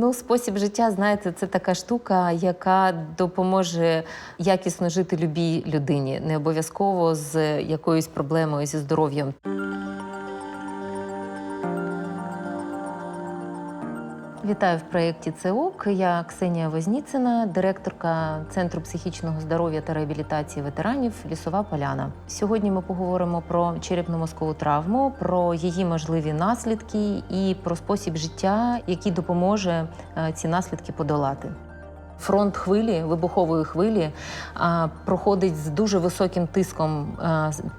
Ну, спосіб життя, знаєте, це така штука, яка допоможе якісно жити любій людині, не обов'язково з якоюсь проблемою зі здоров'ям. Вітаю в проєкті ЦЕОК. Я Ксенія Возніцина, директорка Центру психічного здоров'я та реабілітації ветеранів Лісова Поляна. Сьогодні ми поговоримо про черепно-мозкову травму, про її можливі наслідки і про спосіб життя, який допоможе е, ці наслідки подолати. Фронт хвилі, вибухової хвилі, проходить з дуже високим тиском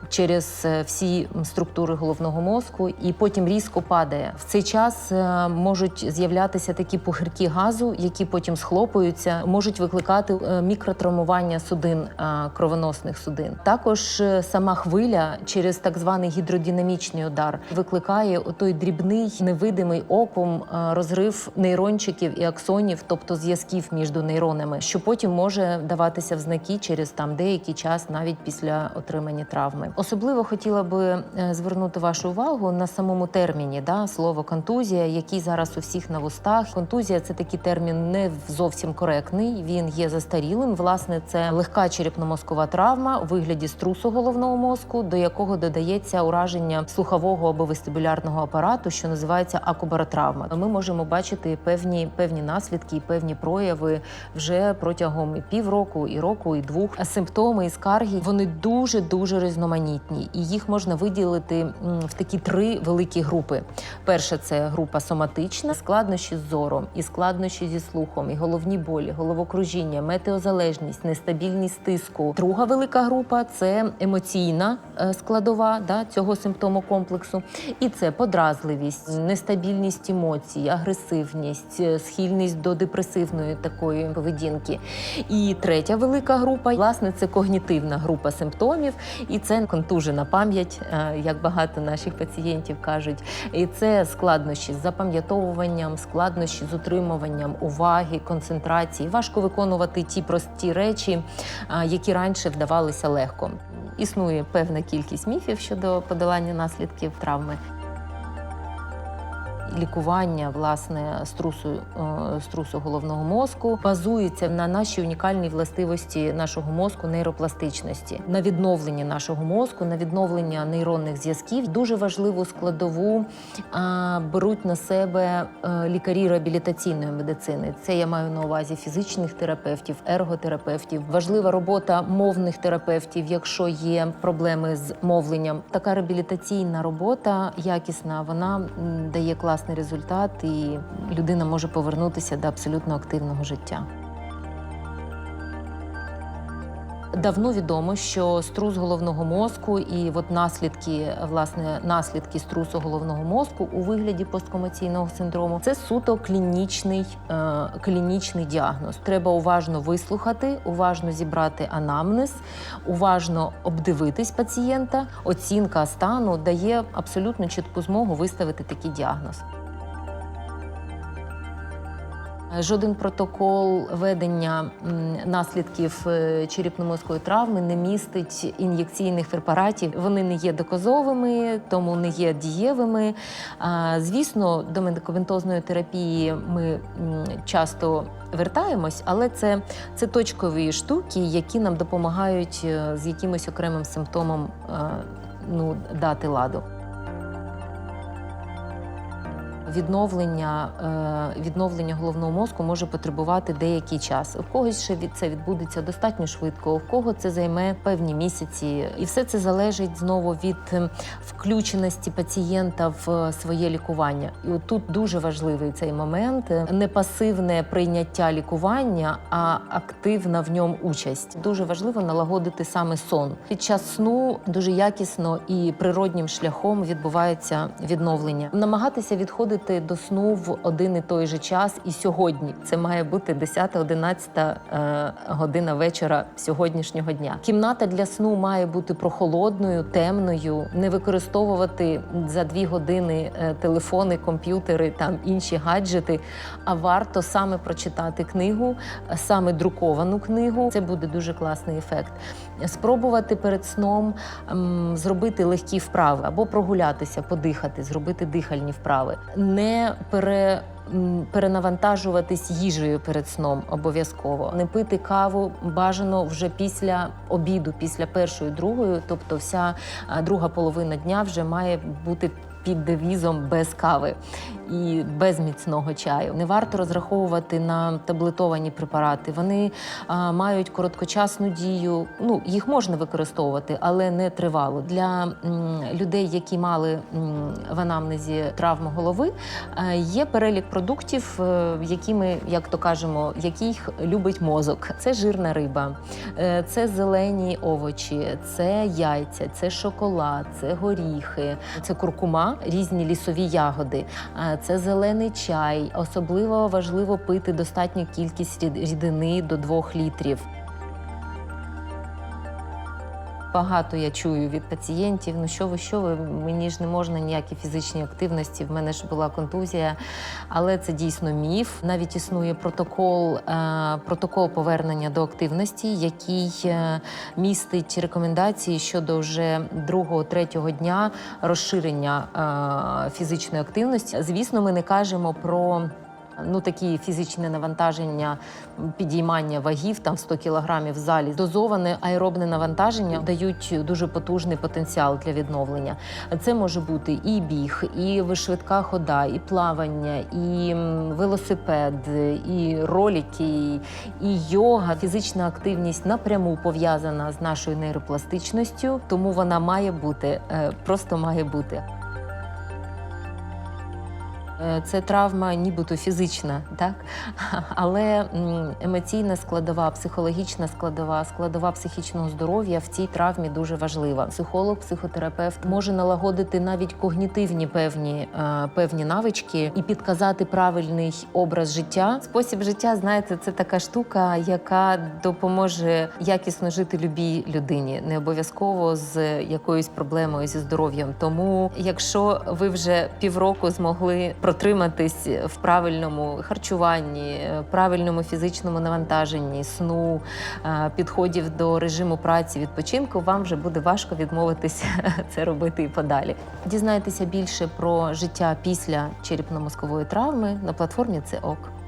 через е, всі структури головного мозку, і потім різко падає. В цей час е, можуть з'являтися такі пухирки газу, які потім схлопуються, можуть викликати е, мікротравмування судин кровоносних судин. Також сама хвиля через так званий гідродинамічний удар викликає отой дрібний невидимий оком розрив нейрончиків і аксонів, тобто зв'язків між нейронами, що потім може даватися в знаки через там деякий час, навіть після отримання травми. Особливо хотіла би е, звернути вашу увагу на самому терміні да, слово контузія, який зараз у всіх на вустах. Контузія це такий термін не зовсім коректний. Він є застарілим. Власне, це легка черепно-мозкова травма у вигляді струсу головного мозку, до якого додається ураження слухового або вестибулярного апарату, що називається акубаротравма. Ми можемо бачити певні певні наслідки і певні прояви вже протягом півроку, і року, і двох. Симптоми і скарги вони дуже дуже різноманітні, і їх можна виділити в такі три великі групи. Перша це група соматична, складнощі з зором, і складнощі зі слухом, і головні болі, головокружіння, метеозалежність, нестабільність тиску. Друга велика група це емоційна е, складова да, цього симптому комплексу, і це подразливість, нестабільність емоцій, агресивність, е, схильність до депресивної такої поведінки. І третя велика група, власне, це когнітивна група симптомів, і це контужена пам'ять, е, як багато наших пацієнтів кажуть. І це складнощі з запам'ятовуванням, складнощі з утримуванням уваги, концентрації. Важко виконувати ті прості речі, е, які раніше вдавалися легко. Існує певна кількість міфів щодо подолання наслідків травми. Лікування власне струсу, е, струсу головного мозку базується на нашій унікальній властивості нашого мозку нейропластичності, на відновленні нашого мозку, на відновлення нейронних зв'язків. Дуже важливу складову а, беруть на себе е, лікарі реабілітаційної медицини. Це я маю на увазі фізичних терапевтів, ерготерапевтів. Важлива робота мовних терапевтів, якщо є проблеми з мовленням. Така реабілітаційна робота якісна, вона дає класний результат, і людина може повернутися до абсолютно активного життя. Давно відомо, що струс головного мозку і от наслідки, власне, наслідки струсу головного мозку у вигляді посткомаційного синдрому це суто клінічний, е, клінічний діагноз. Треба уважно вислухати, уважно зібрати анамнез, уважно обдивитись пацієнта. Оцінка стану дає абсолютно чітку змогу виставити такий діагноз. Жоден протокол ведення наслідків е, черепно-мозкової травми не містить ін'єкційних препаратів. Вони не є доказовими, тому не є дієвими. Звісно, до медикаментозної терапії ми часто вертаємось, але це, це точкові штуки, які нам допомагають е, з якимось окремим симптомом е, ну, дати ладу. Відновлення, е, відновлення головного мозку може потребувати деякий час. У когось ще від це відбудеться достатньо швидко, у кого це займе певні місяці, і все це залежить знову від е, включеності пацієнта в е, своє лікування. І от тут дуже важливий цей момент: е, не пасивне прийняття лікування, а активна в ньому участь. Дуже важливо налагодити саме сон. Під час сну дуже якісно і природнім шляхом відбувається відновлення. Намагатися відходити до сну в один і той же час і сьогодні. Це має бути 10-11 е, година вечора сьогоднішнього дня. Кімната для сну має бути прохолодною, темною, не використовувати за дві години е, телефони, комп'ютери, там інші гаджети. А варто саме прочитати книгу, саме друковану книгу. Це буде дуже класний ефект. Спробувати перед сном зробити легкі вправи або прогулятися, подихати, зробити дихальні вправи. Не пере. Перенавантажуватись їжею перед сном обов'язково. Не пити каву бажано вже після обіду, після першої, другої, тобто вся друга половина дня вже має бути під девізом без кави і без міцного чаю. Не варто розраховувати на таблетовані препарати. Вони а, мають короткочасну дію. Ну їх можна використовувати, але не тривало. Для м, людей, які мали м, в анамнезі травму голови, е, є перелік продуктів, е, якими, як то кажемо, яких любить мозок. Це жирна риба, е, це зелені овочі, це яйця, це шоколад, це горіхи, це куркума, різні лісові ягоди, це зелений чай. Особливо важливо пити достатню кількість рідини до 2 літрів. Багато я чую від пацієнтів. Ну що ви, що ви? Мені ж не можна ніякі фізичні активності. В мене ж була контузія, але це дійсно міф. Навіть існує протокол, е, протокол повернення до активності, який е, містить рекомендації щодо вже другого, третього дня розширення е, фізичної активності. Звісно, ми не кажемо про. Ну, такі фізичні навантаження, підіймання вагів, там 100 кілограмів в залі. Дозоване аеробне навантаження дають дуже потужний потенціал для відновлення. Це може бути і біг, і швидка хода, і плавання, і велосипед, і ролики, і йога. Фізична активність напряму пов'язана з нашою нейропластичністю, тому вона має бути, е, просто має бути. Е, Це травма, нібито фізична, так але емоційна складова, психологічна складова, складова психічного здоров'я в цій травмі дуже важлива. Психолог, психотерапевт може налагодити навіть когнітивні певні, е, певні навички і підказати правильний образ життя. Спосіб життя, знаєте, це така штука, яка допоможе якісно жити любій людині, не обов'язково з якоюсь проблемою зі здоров'ям. Тому, якщо ви вже півроку змогли протриматись в правильному харчуванні, е, правильному фізичному навантаженні, сну, е, підходів до режиму праці, відпочинку, вам вже буде важко відмовитися це робити і подалі. Дізнайтеся більше про життя після черепно-мозкової травми на платформі ЦЕОК.